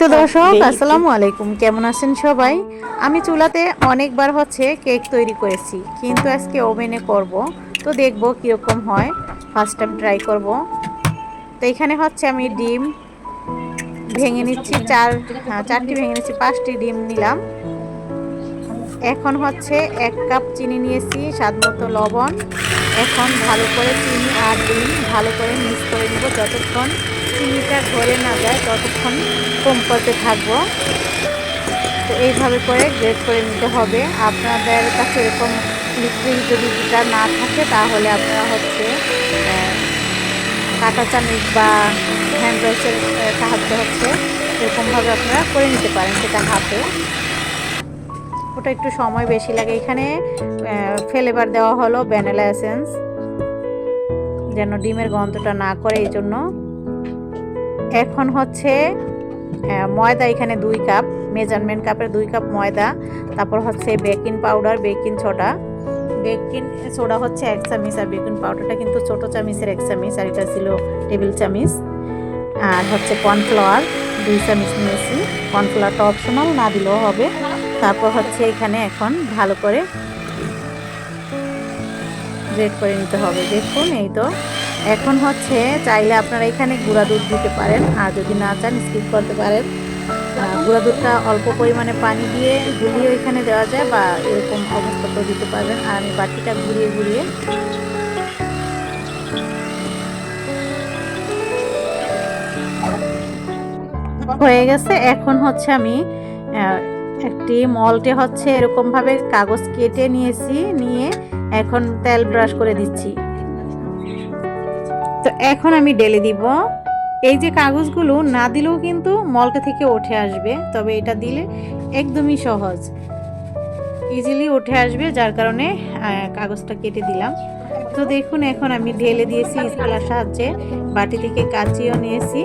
তো দর্শক আসসালামু আলাইকুম। কেমন আছেন সবাই? আমি চুলাতে অনেকবার হচ্ছে কেক তৈরি করেছি কিন্তু আজকে ওভেনে করব। তো দেখব কীরকম হয়। ফার্স্ট টাইম ট্রাই করব। তো এখানে হচ্ছে আমি ডিম ভেঙে নিচ্ছি চার হ্যাঁ, চারটি ভেঙে নিচ্ছি পাঁচটি ডিম নিলাম। এখন হচ্ছে এক কাপ চিনি নিয়েছি স্বাদ মতো লবণ। এখন ভালো করে চিনি আর ডিম ভালো করে মিক্স করে নিব। যতক্ষণ চিনিটা ঘরে না যায়, ততক্ষণ কম করতে থাকব। তো এইভাবে করে গ্রেড করে নিতে হবে। আপনাদের কাছে এরকম লিকুইড যদি যেটা না থাকে, তাহলে আপনারা হচ্ছে কাঁটা চামচ বা হ্যান্ড ব্রাশের সাহায্য হচ্ছে এরকমভাবে আপনারা করে নিতে পারেন সেটা হাতে। ওটা একটু সময় বেশি লাগে। এখানে ফ্লেভার দেওয়া হলো ভ্যানিলা এসেন্স যেন ডিমের গন্ধটা না করে এই জন্য। এখন হচ্ছে ময়দা এখানে দুই কাপ মেজারমেন্ট কাপের দুই কাপ ময়দা, তারপর হচ্ছে baking powder baking soda baking soda হচ্ছে এক চামিচ আর বেকিং পাউডারটা কিন্তু ছোট চামিচের এক চামিচ আর এটা ছিল টেবিল চামিচ। আর হচ্ছে কর্নফ্লাওয়ার দুই চামিচ নিয়েছি। কর্নফ্লাওয়ারটা অপশনাল না দিলেও হবে। তারপর হচ্ছে এখানে এখন ভালো করে গ্রেড করে নিতে হবে। দেখুন, এই তো। এখন হচ্ছে চাইলে আপনারা এখানে গুঁড়া দুধ দিতে পারেন। আর যদি না চান স্কিপ করতে পারেন। গুঁড়া দুধটা অল্প পরিমাণে পানি দিয়ে গুলিয়ে এখানে দেওয়া যায় বা এরকম অবস্থাতেও দিতে পারবেন। আর আমি বাটিটা ঘুরিয়ে ঘুরিয়ে হয়ে গেছে। এখন হচ্ছে আমি একটি মলটে হচ্ছে এরকমভাবে কাগজ কেটে নিয়েছি, নিয়ে এখন তেল ব্রাশ করে দিচ্ছি। তো এখন আমি ডেলে দিব। এই যে কাগজগুলো না দিলেও কিন্তু মলটা থেকে উঠে আসবে, তবে এটা দিলে একদমই সহজ। ইজিলি উঠে আসবে, যার কারণে কাগজটা কেটে দিলাম। তো দেখুন, এখন আমি ঢেলে দিয়েছি স্কুলার সাহায্যে। বাটি থেকে কাচিও নিয়েছি।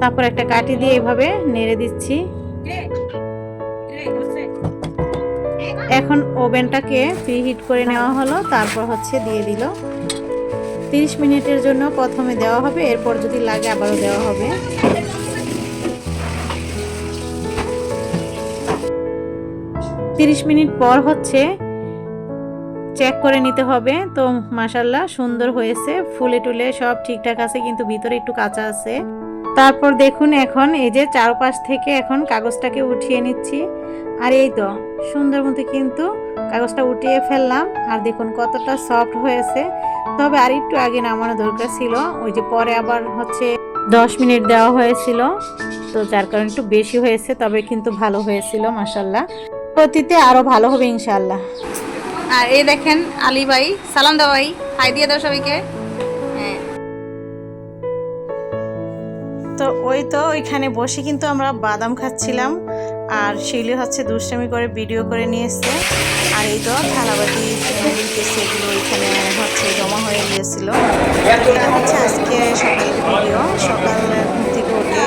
তারপর একটা কাঠি দিয়ে এভাবে নেড়ে দিচ্ছি। এখন ওভেনটাকে প্রিহিট করে নেওয়া হলো, তারপর হচ্ছে দিয়ে দিল। তিরিশ মিনিটের জন্য প্রথমে দেওয়া হবে, এরপর যদি লাগে আবারও দেওয়া হবে। তিরিশ মিনিট পর হচ্ছে চেক করে নিতে হবে। তো মাসাল্লাহ সুন্দর হয়েছে, ফুলে টুলে সব ঠিকঠাক আছে, কিন্তু ভিতরে একটু কাঁচা আছে। তারপর দেখুন এখন এই যে চারপাশ থেকে এখন কাগজটাকে উঠিয়ে নিচ্ছি। আর এই তো, সুন্দর মতো কিন্তু কাগজটা উঠিয়ে ফেললাম। আর দেখুন কতটা সফট হয়েছে। তবে আর একটু আগে নামানো দরকার ছিল। ওই যে পরে আবার হচ্ছে দশ মিনিট দেওয়া হয়েছিল। তো যার কারণে একটু বেশি হয়েছে, তবে কিন্তু ভালো হয়েছিল মাসাল্লাহ প্রতিতে আরও ভালো হবে ইনশাল্লাহ আর এই দেখেন আলী ভাই, সালাম দাও ভাই। হাই দিয়ে দাও সবাইকে। তো ওই তো ওইখানে বসে কিন্তু আমরা বাদাম খাচ্ছিলাম। আর শিলি হচ্ছে দুষ্টামি করে ভিডিও করে নিয়ে এসছে। আর এই তো থালাবাটি সেগুলো ওইখানে হচ্ছে জমা হয়ে গিয়েছিল। এটা হচ্ছে আজকে সকালের ভিডিও। সকালে থেকে উঠে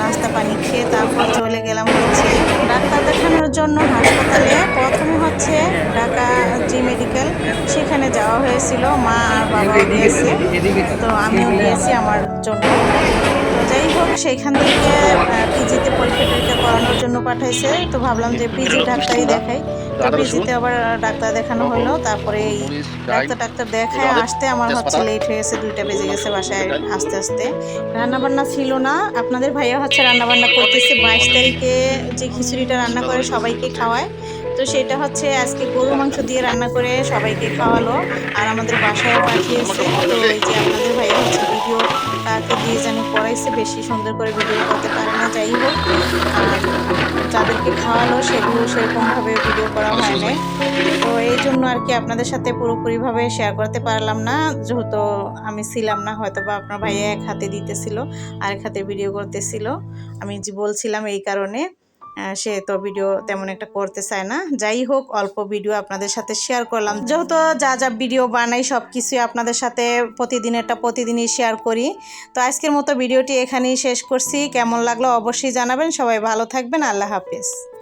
নাস্তা, পানি খেয়ে তারপর চলে গেলাম হচ্ছে ডাক্তার দেখানোর জন্য হাসপাতালে। প্রথমে হচ্ছে ঢাকা জি মেডিকেল, সেখানে যাওয়া হয়েছিল। মা আর বাবা গিয়েছে। তো আমিও গিয়েছি, আমার জন্য। সেইখান থেকে পিজিতে পরীক্ষা টরীক্ষা করানোর জন্য পাঠাইছে। তো ভাবলাম যে পিজি ডাক্তারই দেখাই। তো পিজিতে আবার ডাক্তার দেখানো হলো। তারপরে এই ডাক্তার ডাক্তার দেখায় আসতে আমার হচ্ছে লেট হয়ে গেছে দুইটা বেজে গেছে বাসায় আস্তে আস্তে। রান্নাবান্না ছিল না। আপনাদের ভাইয়া হচ্ছে রান্নাবান্না করতেছে। বাইশ তারিখে যে খিচুড়িটা রান্না করে সবাইকে খাওয়ায়। তো সেটা হচ্ছে আজকে গরু মাংস দিয়ে রান্না করে সবাইকে খাওয়ালো। আর আমাদের বাসায় পাঠিয়েছে। তো এই যে আপনাদের ভাইয়া হচ্ছে ভিডিও তাকে দিয়ে যেন পড়াইছে, বেশি সুন্দর করে ভিডিও করতে পারে না, যাই হোক। যাদেরকে খাওয়ানো সেগুলো সেরকমভাবে ভিডিও করা হয় নাই। তো এই জন্য আর কি আপনাদের সাথে পুরোপুরিভাবে শেয়ার করতে পারলাম না। যেহেতু আমি ছিলাম না হয়তো বা আপনার ভাইয়া এক হাতে দিতেছিল আর এক হাতে ভিডিও করতেছিল। আমি বলছিলাম এই কারণে। সে তো ভিডিও তেমন একটা করতে চায় না। যাই হোক, অল্প ভিডিও আপনাদের সাথে শেয়ার করলাম। যেহেতু যা যা ভিডিও বানাই সব কিছুই আপনাদের সাথে প্রতিদিনেরটা প্রতিদিনই শেয়ার করি। তো আজকের মতো ভিডিওটি এখানেই শেষ করছি। কেমন লাগল অবশ্যই জানাবেন। সবাই ভালো থাকবেন। আল্লাহ হাফিজ।